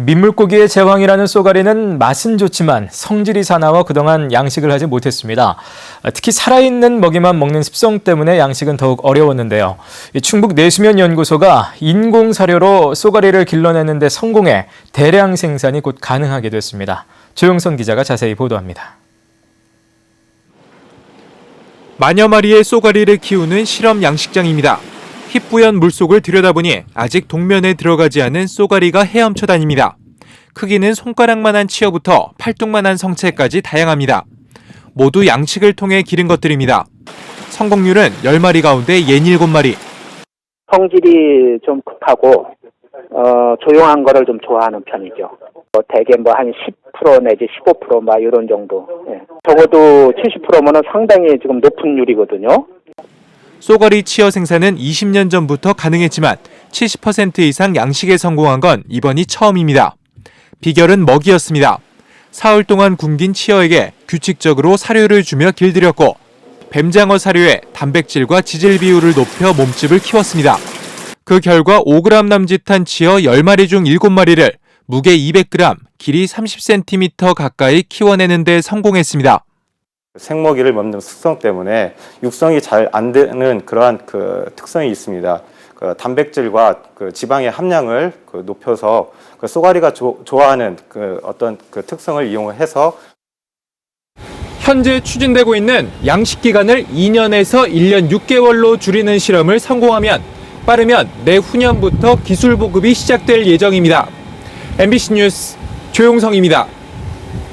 민물고기의 제왕이라는 쏘가리는 맛은 좋지만 성질이 사나워 그동안 양식을 하지 못했습니다. 특히 살아있는 먹이만 먹는 습성 때문에 양식은 더욱 어려웠는데요. 이 충북 내수면 연구소가 인공 사료로 쏘가리를 길러내는데 성공해 대량 생산이 곧 가능하게 됐습니다. 조영선 기자가 자세히 보도합니다. 만여 마리의 쏘가리를 키우는 실험 양식장입니다. 희뿌연 물속을 들여다보니 아직 동면에 들어가지 않은 쏘가리가 헤엄쳐 다닙니다. 크기는 손가락만한 치어부터 팔뚝만한 성체까지 다양합니다. 모두 양식을 통해 기른 것들입니다. 성공률은 10마리 가운데 67마리. 성질이 좀 급하고 어, 조용한 거를 좀 좋아하는 편이죠. 뭐 대개 뭐 한 10% 내지 15%막 이런 정도. 예. 적어도 70%면은 상당히 지금 높은 율이거든요. 쏘가리 치어 생산은 20년 전부터 가능했지만 70% 이상 양식에 성공한 건 이번이 처음입니다. 비결은 먹이였습니다. 사흘 동안 굶긴 치어에게 규칙적으로 사료를 주며 길들였고 뱀장어 사료에 단백질과 지질 비율을 높여 몸집을 키웠습니다. 그 결과 5g 남짓한 치어 10마리 중 7마리를 무게 200g, 길이 30cm 가까이 키워내는 데 성공했습니다. 생먹이를 먹는 습성 때문에 육성이 잘 안 되는 그러한 그 특성이 있습니다. 그 단백질과 그 지방의 함량을 그 높여서 그 쏘가리가 조- 좋아하는 그 어떤 그 특성을 이용해서 현재 추진되고 있는 양식 기간을 2년에서 1년 6개월로 줄이는 실험을 성공하면 빠르면 내후년부터 기술 보급이 시작될 예정입니다. MBC 뉴스 조용성입니다.